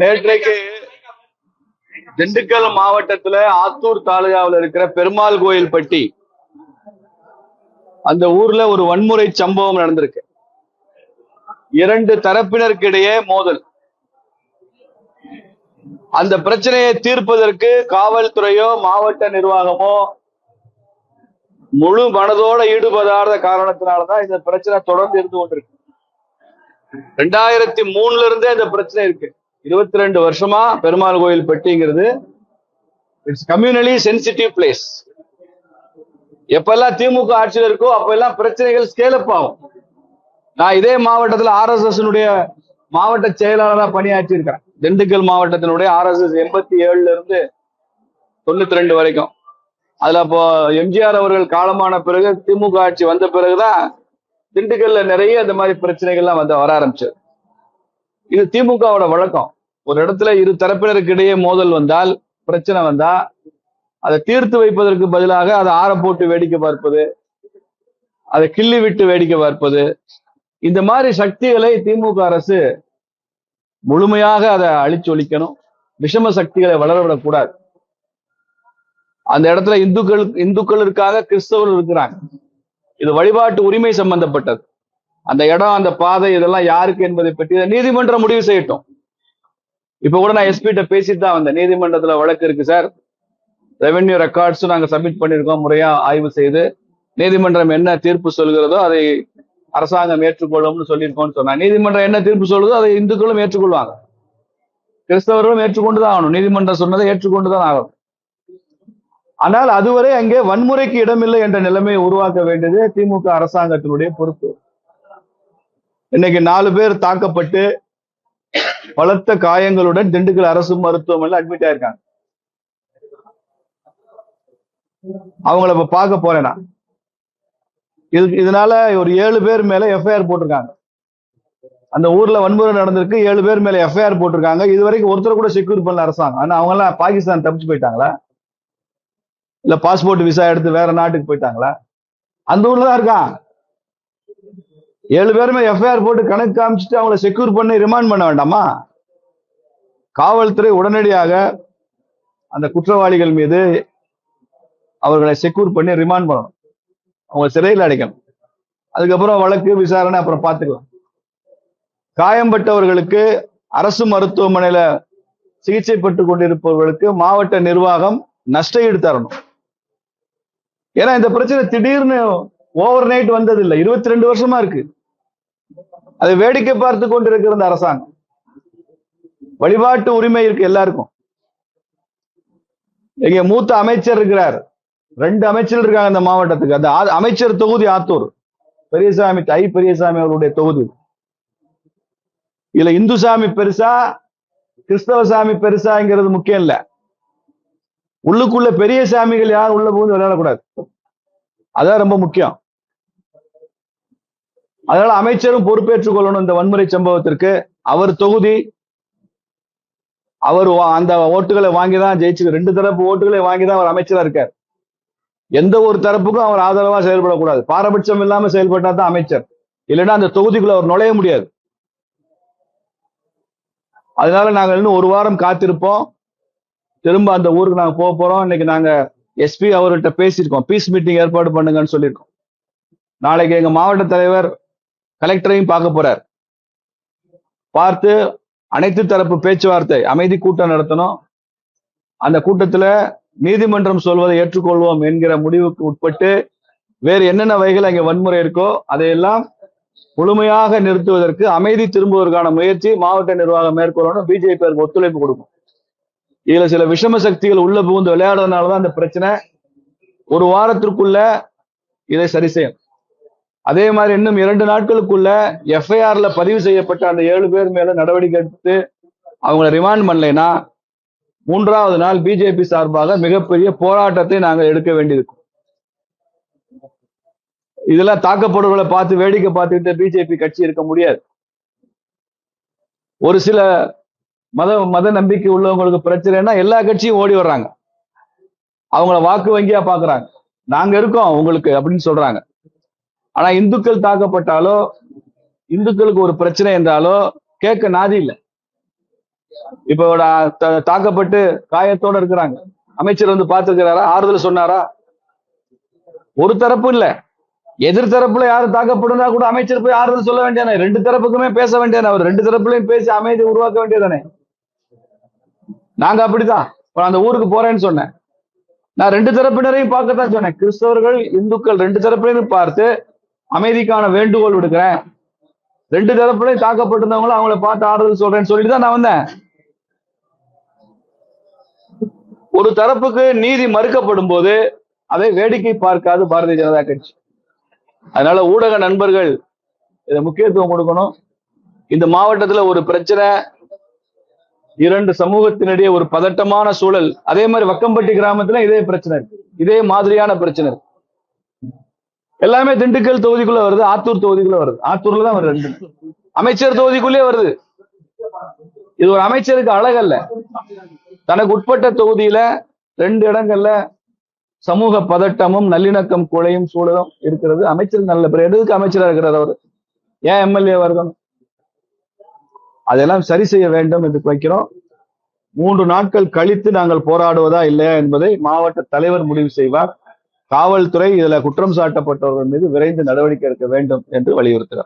நேற்றைக்கு திண்டுக்கல் மாவட்டத்துல ஆத்தூர் தாலுகாவில் இருக்கிற பெருமாள் கோயில் பட்டி. அந்த ஊர்ல ஒரு வன்முறை சம்பவம் நடந்திருக்கு. இரண்டு தரப்பினருக்கு இடையே மோதல். அந்த பிரச்சனையை தீர்ப்பதற்கு காவல்துறையோ மாவட்ட நிர்வாகமோ முழு மனதோட ஈடுபடாத காரணத்தினாலதான் இந்த பிரச்சனை தொடர்ந்து இருந்து கொண்டிருக்கு. ரெண்டாயிரத்தி மூணுல இருந்தே இந்த பிரச்சனை இருக்கு. இருபத்தி ரெண்டு வருஷமா பெருமாள் கோயில் பெட்டிங்கிறது. இட்ஸ் கம்யூனலி சென்சிட்டிவ் பிளேஸ் எப்பெல்லாம் திமுக ஆட்சியில் இருக்கோ அப்பெல்லாம் பிரச்சனைகள் ஸ்கேலப் ஆகும். நான் இதே மாவட்டத்தில் ஆர்எஸ்எஸ் மாவட்ட செயலாளராக பணியாற்றி இருக்கிறேன் திண்டுக்கல் மாவட்டத்தினுடைய ஆர்எஸ்எஸ் எண்பத்தி ஏழுல இருந்து தொண்ணூத்தி ரெண்டு வரைக்கும். அதுல அப்போ எம்ஜிஆர் அவர்கள் காலமான பிறகு திமுக ஆட்சி வந்த பிறகுதான் திண்டுக்கல்ல நிறைய இந்த மாதிரி பிரச்சனைகள்லாம் வந்து வர ஆரம்பிச்சது இது திமுகவோட வழக்கம். ஒரு இடத்துல இரு தரப்பினருக்கு இடையே மோதல் வந்தால் பிரச்சனை வந்தா அதை தீர்த்து வைப்பதற்கு பதிலாக அதை ஆற போட்டு வேடிக்கை பார்ப்பது அதை கிள்ளி விட்டு வேடிக்கை பார்ப்பது இந்த மாதிரி சக்திகளை திமுக அரசு முழுமையாக அதை அழிச்சு ஒழிக்கணும். விஷம சக்திகளை வளரவிடக்கூடாது அந்த இடத்துல இந்துக்கள் இந்துக்கள் இருக்காங்க கிறிஸ்தவர்கள் இருக்கிறாங்க. இது வழிபாட்டு உரிமை சம்பந்தப்பட்டது. அந்த இடம் அந்த பாதை இதெல்லாம் யாருக்கு என்பதை பற்றி நீதிமன்றம் முடிவு செய்யட்டும். இப்ப கூட நான் எஸ்பிட்ட பேசிட்டு தான் வந்தேன். நீதிமன்றத்துல வழக்கு இருக்கு சார். ரெவென்யூ ரெக்கார்ட்ஸும் நாங்க சப்மிட் பண்ணியிருக்கோம் முறையா ஆய்வு செய்து நீதிமன்றம் என்ன தீர்ப்பு சொல்கிறதோ அதை அரசாங்கம் ஏற்றுக்கொள்ளும்னு சொல்லியிருக்கோம்னு சொன்னா நீதிமன்றம் என்ன தீர்ப்பு சொல்லுதோ அதை இந்துக்களும் ஏற்றுக்கொள்வாங்க. கிறிஸ்தவர்களும் ஏற்றுக்கொண்டுதான் ஆகணும். நீதிமன்றம் சொன்னதை ஏற்றுக்கொண்டு தான் ஆகணும். ஆனால் அதுவரை அங்கே வன்முறைக்கு இடமில்லை என்ற நிலைமையை உருவாக்க வேண்டியது திமுக அரசாங்கத்தினுடைய பொறுப்பு. இன்னைக்கு நாலு பேர் தாக்கப்பட்டு பலத்த காயங்களுடன் திண்டுக்கல் அரசு மருத்துவமனையில் அட்மிட் ஆயிருக்காங்க. அவங்கள இப்ப பார்க்க போறேனா இது இதனால ஒரு ஏழு பேர் மேல எஃப்ஐஆர் போட்டிருக்காங்க. அந்த ஊர்ல வன்முறை நடந்திருக்கு ஏழு பேர் மேல எஃப்ஐஆர் போட்டிருக்காங்க. இது வரைக்கும் ஒருத்தர் கூட செக்யூர் பண்ணல அரசாங்கம். ஆனா அவங்க எல்லாம் பாகிஸ்தான் தப்பிச்சு போயிட்டாங்களா? இல்ல பாஸ்போர்ட் விசா எடுத்து வேற நாட்டுக்கு போயிட்டாங்களா? அந்த ஊர்ல தான் இருக்கான். ஏழு பேருமே எஃப்ஐஆர் போட்டு கணக்கு காமிச்சிட்டு அவங்கள செக்யூர் பண்ணி ரிமாண்ட் பண்ண வேண்டாமா? காவல்துறை உடனடியாக அந்த குற்றவாளிகள் மீது அவர்களை செக்யூர் பண்ணி ரிமாண்ட் பண்ணணும். அவங்க சிறையில் அடைக்கணும். அதுக்கப்புறம் வழக்கு விசாரணை அப்புறம் பார்த்துக்கலாம். காயம்பட்டவர்களுக்கு அரசு மருத்துவமனையில சிகிச்சை பெற்றுக் கொண்டிருப்பவர்களுக்கு மாவட்ட நிர்வாகம் நஷ்ட ஈடு தரணும். ஏன்னா இந்த பிரச்சனை திடீர்னு ஓவர் நைட் வந்தது இல்லை இருபத்தி ரெண்டு வருஷமா இருக்கு. அதை வேடிக்கை பார்த்து கொண்டிருக்கிற இந்த அரசாங்கம். வழிபாட்டு உரிமை இருக்கு எல்லாருக்கும். எங்க மூத்த அமைச்சர் இருக்கிறார். ரெண்டு அமைச்சர் இருக்காங்க இந்த மாவட்டத்துக்கு. அந்த அமைச்சர் தொகுதி ஆத்தூர். பெரியசாமி தை பெரியசாமி அவருடைய தொகுதி. இதுல இந்து சாமி பெருசா கிறிஸ்தவ சாமி பெருசாங்கிறது முக்கியம் இல்ல. உள்ளுக்குள்ள பெரிய சாமிகள் யாரும் உள்ள புகுந்து விளையாடக்கூடாது. அதான் ரொம்ப முக்கியம். அதனால அமைச்சரும் பொறுப்பேற்றுக் கொள்ளணும் இந்த வன்முறை சம்பவத்திற்கு. அவர் தொகுதி அவர் வா- அந்த ஓட்டுகளை வாங்கி தான் ஜெயிச்சு ரெண்டு தரப்பு ஓட்டுகளை வாங்கி தான் அவர் அமைச்சரா இருக்கார். எந்த ஒரு தரப்புக்கும் அவர் ஆதரவா செயல்படக்கூடாது. பாரபட்சம் இல்லாம செயல்பட்டா தான் அமைச்சர். இல்லைன்னா அந்த தொகுதிக்குள்ள அவர் நுழைய முடியாது. அதனால நாங்கள் இன்னும் ஒரு வாரம் காத்திருப்போம். திரும்ப அந்த ஊருக்கு நாங்க போக போறோம். இன்னைக்கு நாங்க எஸ்பி அவர்கிட்ட பேசியிருக்கோம். பீஸ் மீட்டிங் ஏற்பாடு பண்ணுங்கன்னு சொல்லியிருக்கோம். நாளைக்கு எங்க மாவட்ட தலைவர் கலெக்டரையும் பார்க்க போறார். பார்த்து அனைத்து தரப்பு பேச்சுவார்த்தை அமைதி கூட்டம் நடத்தணும். அந்த கூட்டத்துல நீதிமன்றம் சொல்வதை ஏற்றுக்கொள்வோம் என்கிற முடிவுக்கு உட்பட்டு வேறு என்னென்ன வகைகள் அங்கே வன்முறை இருக்கோ அதையெல்லாம் முழுமையாக நிறுத்துவதற்கு அமைதி திரும்புவதற்கான முயற்சி மாவட்ட நிர்வாகம் மேற்கொள்ளணும். பிஜேபி ஒத்துழைப்பு கொடுக்கும் இதுல சில விஷம சக்திகள் உள்ள புகுந்து விளையாடுறதுனாலதான் அந்த பிரச்சனை. ஒரு வாரத்திற்குள்ள இதை சரி செய்யும். அதே மாதிரி இன்னும் இரண்டு நாட்களுக்குள்ள எஃப்ஐஆர்ல பதிவு செய்யப்பட்ட அந்த ஏழு பேர் மேல நடவடிக்கை எடுத்து அவங்கள ரிமாண்ட் பண்ணலைன்னா மூன்றாவது நாள் பிஜேபி சார்பாக மிகப்பெரிய போராட்டத்தை நாங்கள் எடுக்க வேண்டியிருக்கும். இதெல்லாம் தாக்கப்படுவர்களை பார்த்து வேடிக்கை பார்த்துக்கிட்டு பிஜேபி கட்சி இருக்க முடியாது. ஒரு சில மத மத நம்பிக்கை உள்ளவங்களுக்கு பிரச்சனைனா எல்லா கட்சியும் ஓடி வர்றாங்க. அவங்கள வாக்கு வங்கியா பாக்குறாங்க. நாங்க இருக்கோம் உங்களுக்கு அப்படின்னு சொல்றாங்க. ஆனா இந்துக்கள் தாக்கப்பட்டாலோ இந்துக்களுக்கு ஒரு பிரச்சனை என்றாலோ கேட்க நாதி இல்லை. இப்ப தாக்கப்பட்டு காயத்தோட இருக்கிறாங்க. அமைச்சர் வந்து பார்த்திருக்கிறாரா? ஆறுதல் சொன்னாரா? ஒரு தரப்பு இல்ல. எதிர் தரப்புல யாரும் தாக்கப்படுனா கூட அமைச்சர் போய் ஆறுதல் சொல்ல வேண்டியதானே? ரெண்டு தரப்புக்குமே பேச வேண்டியதானே? அவர் ரெண்டு தரப்புலையும் பேசி அமைதி உருவாக்க வேண்டியதானே? நாங்க அப்படிதான். அந்த ஊருக்கு போறேன்னு சொன்னேன். நான் ரெண்டு தரப்பினரையும் பார்க்கத்தான் சொன்னேன். கிறிஸ்தவர்கள் இந்துக்கள் ரெண்டு தரப்பினரையும் பார்த்து அமைதிக்கான வேண்டுகோள் விடுக்கிறேன். ரெண்டு தரப்புலையும் தாக்கப்பட்டிருந்தவங்களும் அவங்கள பார்த்து ஆறுதல் சொல்றேன்னு சொல்லிட்டு தான் நான் வந்தேன். ஒரு தரப்புக்கு நீதி மறுக்கப்படும் போது அதை வேடிக்கை பார்க்காது பாரதிய ஜனதா கட்சி. அதனால ஊடக நண்பர்கள் இதை முக்கியத்துவம் கொடுக்கணும். இந்த மாவட்டத்துல ஒரு பிரச்சனை இரண்டு சமூகத்தினிடையே ஒரு பதட்டமான சூழல். அதே மாதிரி வக்கம்பட்டி கிராமத்துல இதே பிரச்சனை இருக்கு. இதே மாதிரியான பிரச்சனை இருக்கு. எல்லாமே திண்டுக்கல் தொகுதிக்குள்ள வருது ஆத்தூர் தொகுதிக்குள்ள வருது. ஆத்தூர்ல தான் வருது ரெண்டு அமைச்சர் தொகுதிக்குள்ளே வருது. இது ஒரு அமைச்சருக்கு அழகல்ல தனக்கு உட்பட்ட தொகுதியில ரெண்டு இடங்கள்ல சமூக பதட்டமும் நல்லிணக்கம் கொலையும் சூழலும் இருக்கிறது. அமைச்சர் நல்ல பேர். எதுக்கு அமைச்சரா இருக்கிறார் அவர்? ஏன் எம்எல்ஏ இருக்கணும்? அதெல்லாம் சரி செய்ய வேண்டும் என்று வைக்கிறோம். மூன்று நாட்கள் கழித்து நாங்கள் போராடுவதா இல்லையா என்பதை மாவட்ட தலைவர் முடிவு செய்வார். காவல்துறை இதுல குற்றம் சாட்டப்பட்டவர்கள் மீது விரைந்து நடவடிக்கை எடுக்க வேண்டும் என்று வலியுறுத்துகிறார்.